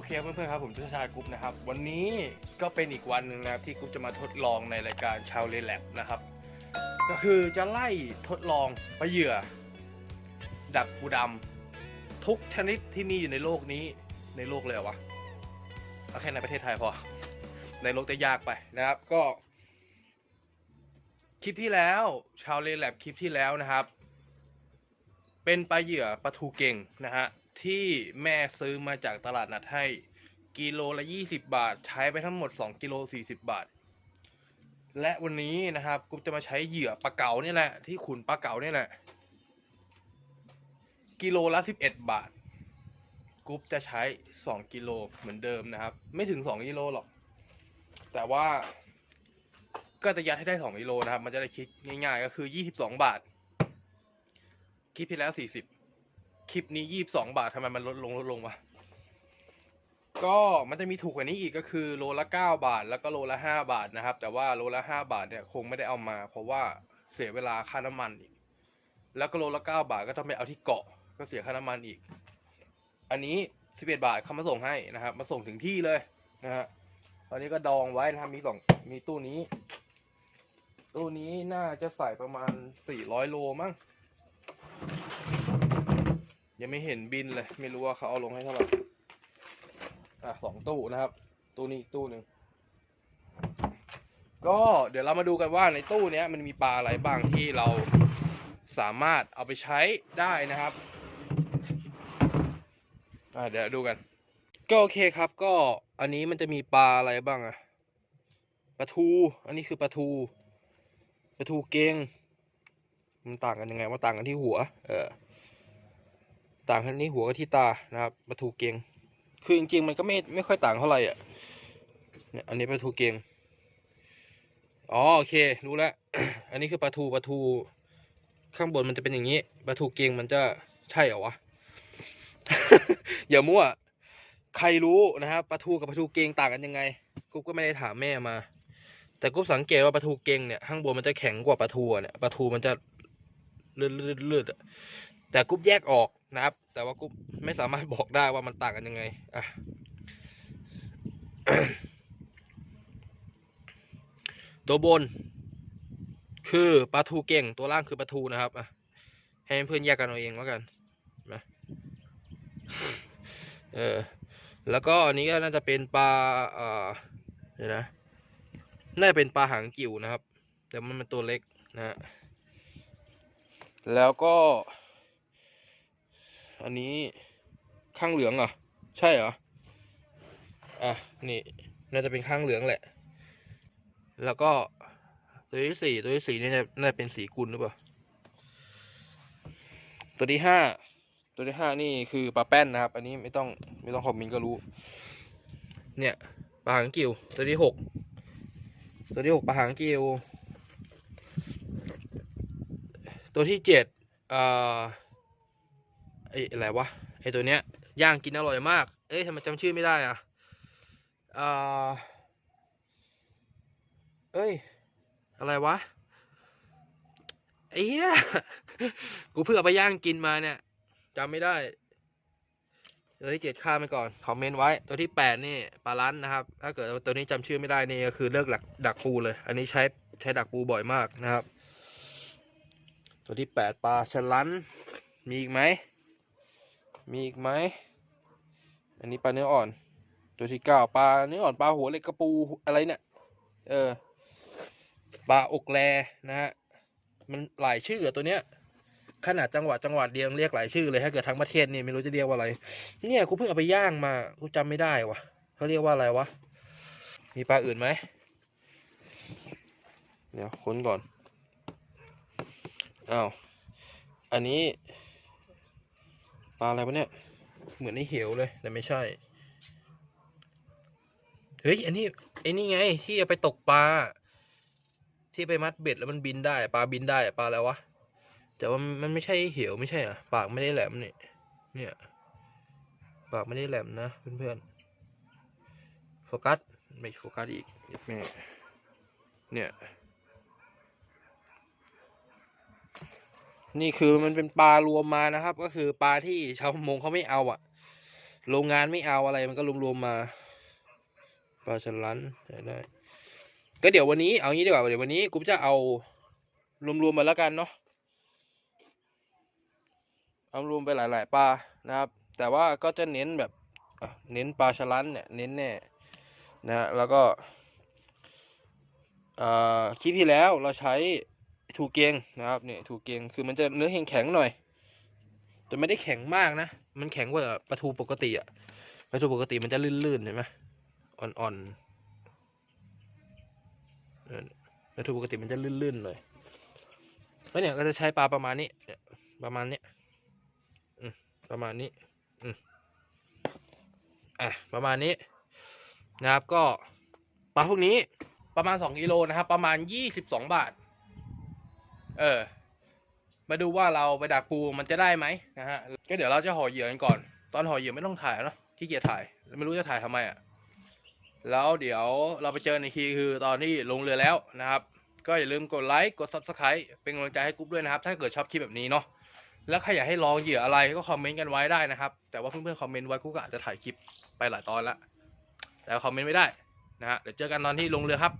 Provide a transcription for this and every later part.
อเคเพื่อนๆครับผมชื่อชากรุ๊ปนะครับ วันนี้ก็เป็นอีกวันหนึ่งนะครับที่กรุ๊ปจะมาทดลองในรายการชาวเลแลบนะครับ ก็คือจะไล่ทดลองปลาเหยื่อ ดักปูดำทุกชนิดที่มีอยู่ในโลกนี้ในโลกเลยเหรอวะเอาแค่ในประเทศไทยพอ ในโลกจะยากไปนะครับก็ คลิปที่แล้วชาวเลแลบคลิปที่แล้วนะครับ เป็นปลาเหยื่อปลาทูเก่งนะฮะ ที่แม่ซื้อมาจากตลาดนัดให้ กิโลละ 20 บาท ใช้ไปทั้งหมด 2 กิโล 40 บาท และวันนี้นะครับกุ๊บจะมาใช้เหยื่อปลาเก๋านี่แหละ ที่ขุนปลาเก๋านี่แหละ กิโลละ 11 บาทกุ๊บจะใช้ 2 กิโลเหมือนเดิมนะครับ ไม่ถึง 2 กิโลหรอก แต่ว่า ก็จะยัดให้ได้ 2 กิโลนะครับ มันจะได้คิดง่ายๆ ก็คือ 22 บาทคลิปที่แล้ว 40 คลิปนี้22บสองบาททำไมมันลดลงลดลงวะ ก็มันจะมีถูกกว่านี้อีกก็คือโลละ9บาท แล้วก็โลละ5บาทนะครับ แต่ว่าโลละ5บาทเนี่ยคงไม่ได้เอามา เพราะว่าเสียเวลาค่าน้ำมันอีก แล้วก็โลละ9บาทก็ต้องไปเอาที่เกาะ ก็เสียค่าน้ำมันอีก อันนี้11บาทเขามาส่งให้นะครับ มาส่งถึงที่เลยนะฮะตอนนี้ก็ดองไว้นะครับมีสองมีตู้นี้ ตู้นี้น่าจะใส่ประมาณ400โลมั้ง ยังไม่เห็นบินเลย ไม่รู้ว่าเขาเอาลงให้เท่าไหร่อะสองตู้นะครับ ตู้นี้อีกตู้หนึ่งก็เดี๋ยวเรามาดูกันว่าในตู้นี้มันมีปลาอะไรบ้างที่เราสามารถเอาไปใช้ได้นะครับอะเดี๋ยวดูกัน ก็โอเคครับก็อันนี้มันจะมีปลาอะไรบ้างอะปลาทู อันนี้คือปลาทูปลาทูเกงมันต่างกันยังไงว่าต่างกันที่หัว เออ ต่างกันที่หัวกับที่ตานะครับปลาทูเกงคือจริงๆมันก็ไม่ไม่ค่อยต่างเท่าไหร่อะเนี่ยอันนี้ปลาทูเกงอ๋อโอเครู้แล้ว อันนี้คือปลาทูปลาทูข้างบนมันจะเป็นอย่างนี้ปลาทูเกงมันจะใช่เหรอวะอย่ามั่วใครรู้นะครับปลาทูกับปลาทูเกงต่างกันยังไงกุ๊บก็ไม่ได้ถามแม่มา แต่กุ๊บสังเกตว่าปลาทูเกงเนี่ยข้างบนมันจะแข็งกว่าปลาทูเนี่ยปลาทูมันจะเลือดเลือดเลือด แต่กุ๊บแยกออกนะครับ แต่ว่ากุ๊บไม่สามารถบอกได้ว่ามันต่างกันยังไงอะตัวบน คือปลาทูเก่งตัวล่างคือปลาทูนะครับอะให้เพื่อนแยกกันเอาเองแล้วกันนะเออแล้วก็อันนี้ก็น่าจะเป็นปลาเอ่อเดี๋ยนะน่าจะเป็นปลาหางกิ่วนะครับ แต่มันเป็นตัวเล็กนะฮะแล้วก็ อันนี้ข้างเหลืองเหรอ ใช่เหรอ อะ นี่น่าจะเป็นข้างเหลืองแหละ แล้วก็ตัวที่สี่ตัวที่สี่นี่น่าน่าจะเป็นสีกุลหรือเปล่า ตัวที่ห้าตัวที่ห้านี่คือปลาแป้นนะครับ อันนี้ไม่ต้องไม่ต้องคอมเมนก็รู้ เนี่ยปลาหางกิว ตัวที่หกตัวที่หกปลาหางกิว ตัวที่เจ็ดอ่อ ไออะไรวะไอตัวเนี้ยย่างกินอร่อยมาก เอ้ยทำไมจำชื่อไม่ได้อะเอ่อเอ้ย อะไรวะไอ้เหี้ยกูเพิ่งเอาไปย่างกินมาเนี่ยจำไม่ได้ตัวที่เจ็ดข้ามไปก่อนคอมเมนต์ไว้ ตัวที่แปดนี่ปลาลันนะครับ ถ้าเกิดตัวนี้จำชื่อไม่ได้นี่ก็คือเลิกหลักดักปูเลย อันนี้ใช้ใช้ดักปูบ่อยมากนะครับ ตัวที่แปดปลาฉลันมีอีกไหม มีอีกไหม อันนี้ปลาเนื้ออ่อน ตัวที่เก้าปลาเนื้ออ่อนปลาหัวเล็กกระปูอะไรเนี่ย เออ ปลาอกแลนะฮะ มันหลายชื่อตัวเนี้ย ขนาดจังหวัดจังหวัดเดียวยังเรียกหลายชื่อเลยถ้าเกิดทั้งประเทศนี่ไม่รู้จะเรียกว่าอะไร เนี่ยกูเพิ่งเอาไปย่างมากูจำไม่ได้วะเขาเรียกว่าอะไรวะ มีปลาอื่นไหม เดี๋ยวค้นก่อน อ้าว อันนี้ ปลาอะไรวะเนี่ย เหมือนในเหวเลย แต่ไม่ใช่ เฮ้ย อันนี้ไอ้นี่ไง ที่เอาไปตกปลา ที่ไปมัดเบ็ดแล้วมันบินได้ ปลาบินได้ ปลาอะไรวะ แต่ว่ามันไม่ใช่เหวไม่ใช่อะ ปากไม่ได้แหลมเนี่ย เนี่ย ปากไม่ได้แหลมนะเพื่อนๆ โฟกัส ไม่โฟกัสอีก แม่ เนี่ย นี่คือมันเป็นปลารวมมานะครับ ก็คือปลาที่ชาวประมงเขาไม่เอาอะโรงงานไม่เอาอะไรมันก็รวมๆมาปลาฉลันได้ก็เดี๋ยววันนี้เอางี้ดีกว่าเดี๋ยววันนี้กูจะเอารวมๆมาแล้วกันเนาะเอารวมไปหลาย ๆปลานะครับ แต่ว่าก็จะเน้นแบบเน้นปลาฉลันเนี่ยเน้นแน่นะแล้วก็อ่าคลิปที่แล้วเราใช้ ถูเกงนะครับเนี่ยถูเกงคือมันจะเนื้อแข็งๆหน่อย แต่ไม่ได้แข็งมากนะ มันแข็งกว่าปลาทูปกติอะปลาทูปกติมันจะลื่นๆเห็นไหมอ่อนๆปลาทูปกติมันจะลื่นๆหน่อยแล้วเนี่ยก็จะใช้ปลาประมาณนี้ประมาณนี้อประมาณนี้อือะประมาณนี้นะครับก็ปลาพวกนี้ประมาณสองกิโลนะครับประมาณยี่สิบสองบาท เออ มาดูว่าเราไปดักปูมันจะได้ไหมนะฮะ ก็เดี๋ยวเราจะห่อเหยื่อกันก่อน ตอนห่อเหยื่อไม่ต้องถ่ายเนอะขี้เกียจถ่าย ไม่รู้จะถ่ายทำไมอะ แล้วเดี๋ยวเราไปเจอในทีคือตอนที่ลงเรือแล้วนะครับ ก็อย่าลืมกดไลค์ กด subscribe เป็นกำลังใจให้กุ๊บด้วยนะครับ ถ้าเกิดชอบคลิปแบบนี้เนาะ แล้วใครอยากให้ลองเหยื่ออะไรก็คอมเมนต์กันไว้ได้นะครับ แต่ว่าเพื่อนๆคอมเมนต์ไว้กุ๊บก็อาจจะถ่ายคลิปไปหลายตอนละ แต่คอมเมนต์ไม่ได้นะฮะ เดี๋ยวเจอกันตอนที่ลงเรือครับ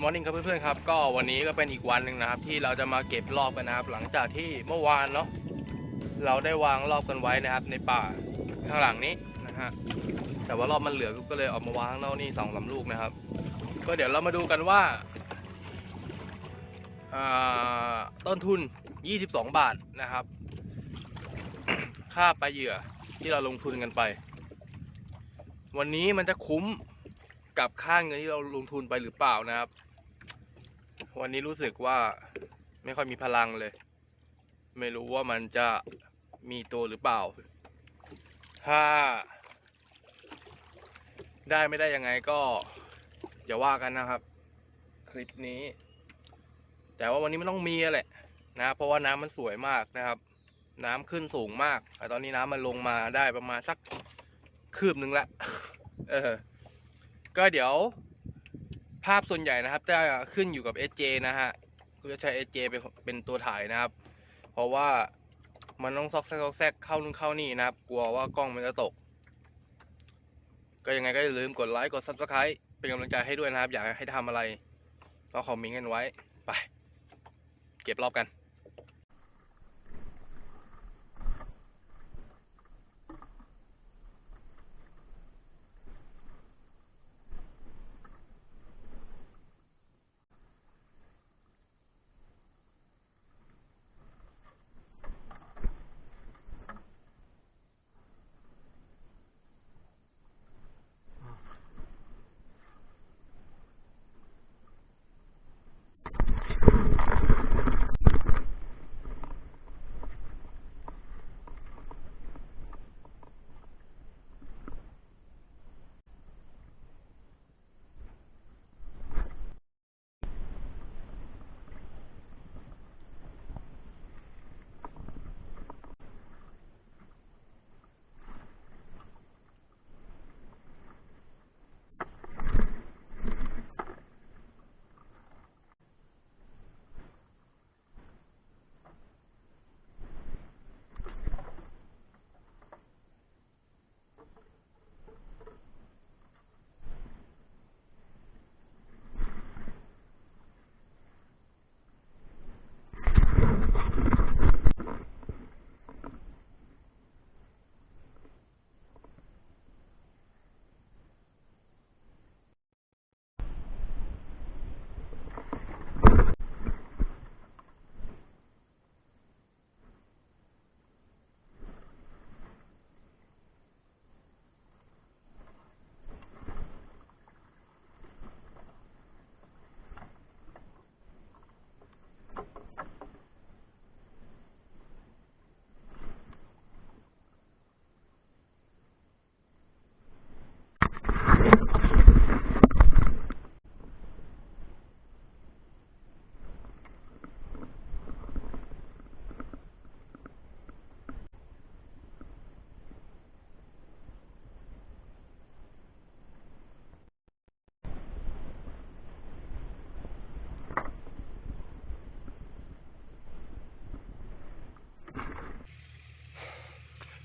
มอร์นิ่งครับเพื่อนๆครับก็วันนี้ก็เป็นอีกวันหนึ่งนะครับ ที่เราจะมาเก็บรอบกันนะครับ หลังจากที่เมื่อวานเนาะเราได้วางรอบกันไว้นะครับ ในป่าข้างหลังนี้นะฮะแต่ว่ารอบมันเหลือก็เลยออกมาวางข้างนอกนี่สองสามลูกนะครับ ก็เดี๋ยวเรามาดูกันว่าอ่าต้นทุน 22 บาทนะครับ ค่าปลาเหยื่อที่เราลงทุนกันไป วันนี้มันจะคุ้มกับค่าเงินที่เราลงทุนไปหรือเปล่านะครับ วันนี้รู้สึกว่าไม่ค่อยมีพลังเลย ไม่รู้ว่ามันจะมีตัวหรือเปล่า ถ้า ได้ไม่ได้ยังไงก็อย่าว่ากันนะครับ คลิปนี้ แต่ว่าวันนี้มันต้องมีแหละนะ เพราะว่าน้ำมันสวยมากนะครับ น้ำขึ้นสูงมากแต่ตอนนี้น้ำมันลงมาได้ประมาณสักคืบหนึ่งละเออ ก็เดี๋ยว ภาพส่วนใหญ่นะครับจะขึ้นอยู่กับ SJ นะฮะก็จะใช้ SJ เป็นเป็นตัวถ่ายนะครับ เพราะว่ามันต้องซอกแซกซอกแซกเข้านู่นเข้านี่นะครับ กลัวว่ากล้องมันจะตก ก็ยังไงก็อย่าลืมกดไลค์กด subscribe เป็นกำลังใจให้ด้วยนะครับ อยากให้ทำอะไรก็คอมเมนต์กันไว้ ไป เก็บรอบกัน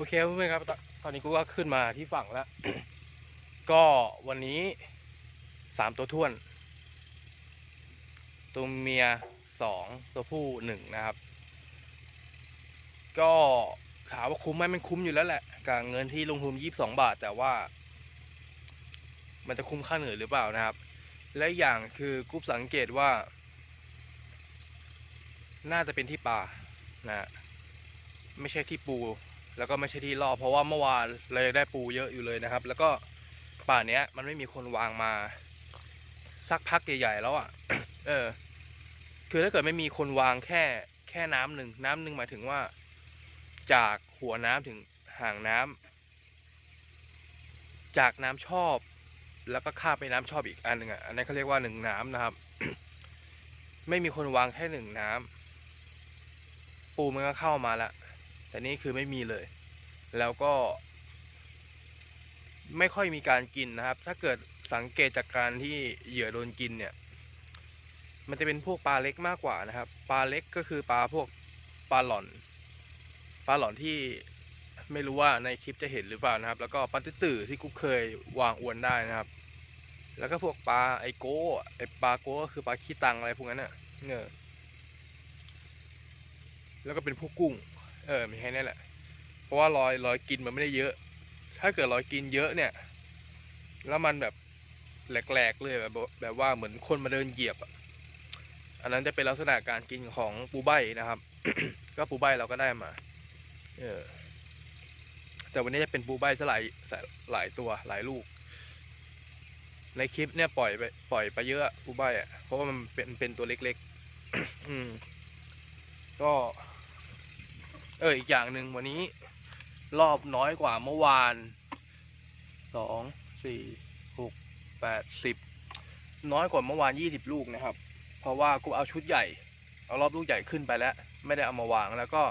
โอเคเพื่อนๆครับ ตอนนี้กูก็ขึ้นมาที่ฝั่งแล้ว ก็วันนี้สามตัวท้วน ตัวเมียสองตัวผู้หนึ่งนะครับ ก็ถามว่าคุ้มไหมมันคุ้มอยู่แล้วแหละกับเงินที่ลงทุนยี่สิบสองบาท แต่ว่า มันจะคุ้มค่าเหนื่อยหรือเปล่านะครับ และอย่างคือกรุ๊ปสังเกตว่า น่าจะเป็นที่ปลานะ ไม่ใช่ที่ปู แล้วก็ไม่ใช่ที่ล่อเพราะว่าเมื่อวานเลยได้ปูเยอะอยู่เลยนะครับ แล้วก็ป่าเนี้ยมันไม่มีคนวางมา สักพักใหญ่ๆแล้วอะ เออ คือถ้าเกิดไม่มีคนวางแค่แค่น้ำหนึ่งน้ำหนึ่งหมายถึงว่า จากหัวน้ำถึงห่างน้ำจากน้ำชอบ แล้วก็ข้ามไปน้ำชอบอีกอันหนึ่งอะอันนี้เขาเรียกว่าหนึ่งน้ำนะครับ ไม่มีคนวางแค่หนึ่งน้ำปูมันก็เข้ามาแล้ว แต่นี่คือไม่มีเลย แล้วก็ ไม่ค่อยมีการกินนะครับ ถ้าเกิดสังเกตจากการที่เหยื่อโดนกินเนี่ย มันจะเป็นพวกปลาเล็กมากกว่านะครับ ปลาเล็กก็คือปลาพวกปลาหล่อน ปลาหล่อนที่ไม่รู้ว่าในคลิปจะเห็นหรือเปล่านะครับ แล้วก็ปลาตื้อที่กุ๊กเคยวางอวนได้นะครับ แล้วก็พวกปลาไอโก้ไอปลาโก้ก็คือปลาขี้ตังอะไรพวกนั้นน่ะเนี่ยแล้วก็เป็นพวกกุ้ง เออมีแค่นี้แหละ เพราะว่ารอยรอยกินมันไม่ได้เยอะ ถ้าเกิดรอยกินเยอะเนี่ย แล้วมันแบบแหลกๆเลยแบบแบบว่าเหมือนคนมาเดินเหยียบอะอันนั้นจะเป็นลักษณะการกินของปูใบนะครับ ก็ปูใบเราก็ได้มา เออ แต่วันนี้จะเป็นปูใบซะหลายหลายตัวหลายลูก ในคลิปเนี่ยปล่อยไปปล่อยไปเยอะปูใบอะเพราะว่ามันเป็นเป็นตัวเล็ก ๆ อืม ก็ เอออีกอย่างหนึ่งวันนี้ รอบน้อยกว่าเมื่อวานสองสี่หกแปดสิบน้อยกว่าเมื่อวานยี่สิบลูกนะครับ เพราะว่ากูเอาชุดใหญ่ เอารอบลูกใหญ่ขึ้นไปแล้ว ไม่ได้เอามาวางแล้วก็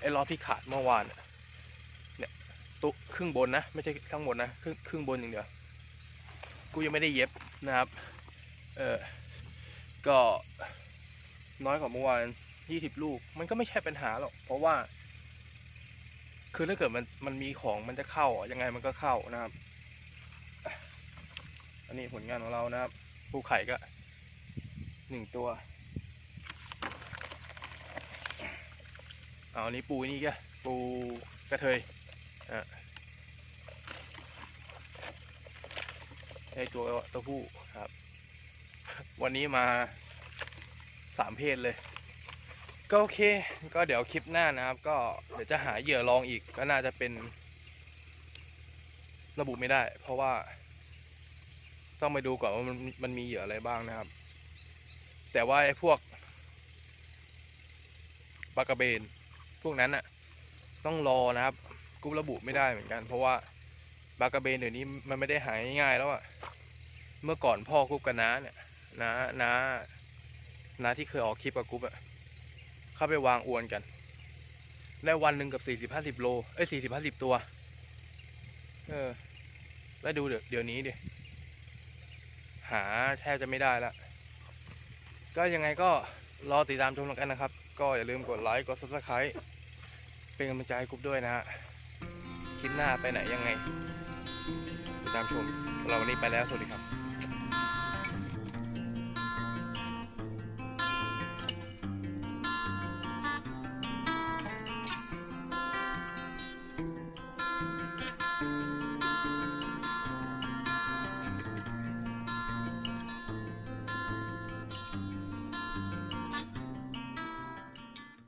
ไอ้รอบที่ขาดเมื่อวานเนี่ยตุ๊ครึ่งบนนะ ไม่ใช่ข้างบนนะครึ่งครึ่งบนอย่างเดียวกูยังไม่ได้เย็บนะครับ เออก็น้อยกว่าเมื่อวาน ยี่สิบลูก มันก็ไม่ใช่ปัญหาหรอก เพราะว่า คือถ้าเกิดมันมันมีของมันจะเข้ายังไงมันก็เข้านะครับ อันนี้ผลงานของเรานะครับปูไข่ก็หนึ่งตัว เอาอันนี้ปูนี่ก็ปูกระเทยอะไอตัวตัวผู้ครับ วันนี้มาสามเพศเลย ก็โอเค ก็เดี๋ยวคลิปหน้านะครับ ก็เดี๋ยวจะหาเหยื่อลองอีกก็น่าจะเป็น ระบุไม่ได้ เพราะว่า ต้องไปดูก่อนว่ามันมันมีเหยื่ออะไรบ้างนะครับ แต่ว่าไอ้พวกปลากระเบน พวกนั้นอะต้องรอนะครับกูระบุไม่ได้เหมือนกัน เพราะว่าปลากระเบนเดี๋ยวนี้มันไม่ได้หายง่ายๆแล้วอะเมื่อก่อนพ่อกุ๊บกับน้าเนี่ยน้าน้าน้าที่เคยออกคลิปกับกุ๊บอะ เข้าไปวางอวนกัน ได้วันหนึ่งกับสี่สิบห้าสิบโล เอ้ยสี่สิบห้าสิบตัว เออ แล้วดูเดี๋ยวนี้ดิ หาแทบจะไม่ได้ละ ก็ยังไงก็รอติดตามชมกันนะครับ ก็อย่าลืมกดไลค์ กด subscribe เป็นกำลังใจให้กรุ๊ปด้วยนะฮะ คลิปหน้าไปไหนยังไง ติดตามชมสำหรับวันนี้ไปแล้ว สวัสดีครับ